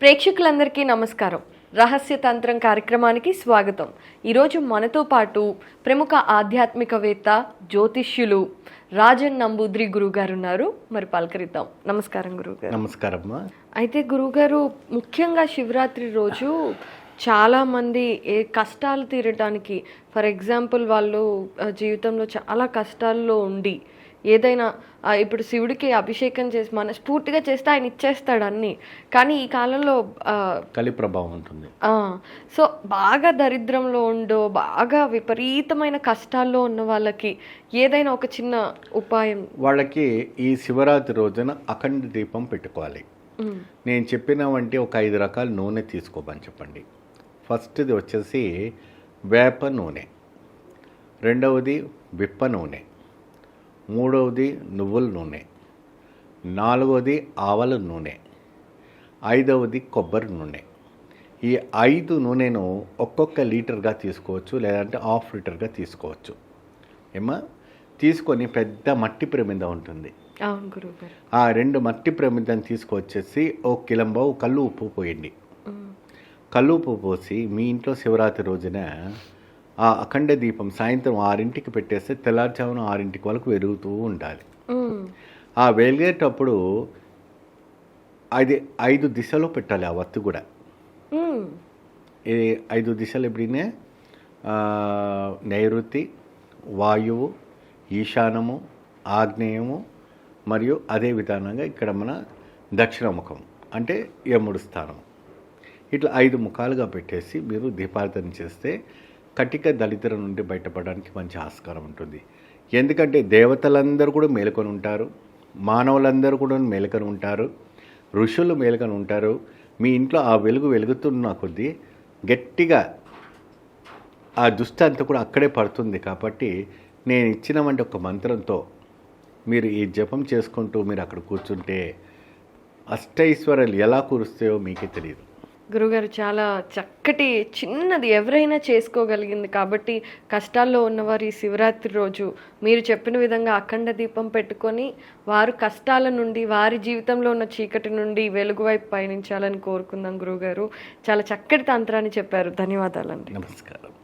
ప్రేక్షకులందరికీ నమస్కారం. రహస్య తంత్రం కార్యక్రమానికి స్వాగతం. ఈరోజు మనతో పాటు ప్రముఖ ఆధ్యాత్మికవేత్త జ్యోతిష్యులు రాజన్ నంబూద్రి గురుగారు ఉన్నారు మరి పలకరిద్దాం. నమస్కారం గురుగారు. నమస్కారమ్మా. అయితే గురుగారు ముఖ్యంగా శివరాత్రి రోజు చాలా మంది ఏ కష్టాలు తీరడానికి ఫర్ ఎగ్జాంపుల్ వాళ్ళు జీవితంలో చాలా కష్టాల్లో ఉండి ఏదైనా ఇప్పుడు శివుడికి అభిషేకం చేసి మనస్ఫూర్తిగా చేస్తే ఆయన ఇచ్చేస్తాడు అన్ని. కానీ ఈ కాలంలో కలి ప్రభావం ఉంటుంది. సో బాగా దరిద్రంలో ఉండో బాగా విపరీతమైన కష్టాల్లో ఉన్న వాళ్ళకి ఏదైనా ఒక చిన్న ఉపాయం. వాళ్ళకి ఈ శివరాత్రి రోజున అఖండ దీపం పెట్టుకోవాలి. నేను చెప్పిన వంటి ఒక ఐదు రకాల నూనె తీసుకోమని చెప్పండి. ఫస్ట్ది వచ్చేసి వేప నూనె. రెండవది విప్ప నూనె. మూడవది నువ్వుల నూనె. నాలుగవది ఆవల నూనె. ఐదవది కొబ్బరి నూనె. ఈ ఐదు నూనెను ఒక్కొక్క లీటర్గా తీసుకోవచ్చు లేదంటే హాఫ్ లీటర్గా తీసుకోవచ్చు. ఏమా తీసుకొని పెద్ద మట్టి ప్రమిద ఉంటుంది. ఆ రెండు మట్టి ప్రమిదం తీసుకొచ్చేసి ఓ కిలంబావు కళ్ళు ఉప్పు పోయండి. కళ్ళు ఉప్పు పోసి మీ ఇంట్లో శివరాత్రి రోజున ఆ అఖండ దీపం సాయంత్రం ఆరింటికి పెట్టేస్తే తెల్లారుజామున ఆరింటికి వరకు వెలుగుతూ ఉండాలి. ఆ వెలిగేటప్పుడు అది ఐదు దిశలో పెట్టాలి ఆ వత్తు కూడా. ఐదు దిశలు ఎప్పుడైనా? నైరుతి వాయువు ఈశానము ఆగ్నేయము మరియు అదే విధానంగా ఇక్కడ మన దక్షిణముఖం అంటే యముడు స్థానం ఇట్లా ఐదు ముఖాలుగా పెట్టేసి మీరు దీపార్థన చేస్తే కటిక దళితుల నుండి బయటపడడానికి మంచి ఆస్కారం ఉంటుంది. ఎందుకంటే దేవతలందరూ కూడా మేలుకొని ఉంటారు. మానవులందరూ కూడా మేలుకొని ఉంటారు. ఋషులు మేలుకొని ఉంటారు. మీ ఇంట్లో ఆ వెలుగు వెలుగుతున్న కొద్దీ గట్టిగా ఆ దుష్ట అంతా కూడా అక్కడే పడుతుంది. కాబట్టి నేను ఇచ్చినవంటి ఒక మంత్రంతో మీరు ఈ జపం చేసుకుంటూ మీరు అక్కడ కూర్చుంటే అష్టైశ్వర్యాలు ఎలా కురుస్తాయో మీకే తెలియదు. గురుగారు చాలా చక్కటి చిన్నది ఎవరైనా చేసుకోగలిగింది. కాబట్టి కష్టాల్లో ఉన్నవారు ఈ శివరాత్రి రోజు మీరు చెప్పిన విధంగా అఖండ దీపం పెట్టుకొని వారు కష్టాల నుండి వారి జీవితంలో ఉన్న చీకటి నుండి వెలుగు వైపు పయనించాలని కోరుకుందాం గురుగారు. చాలా చక్కటి తంత్రాన్ని చెప్పారు. ధన్యవాదాలండి. నమస్కారం.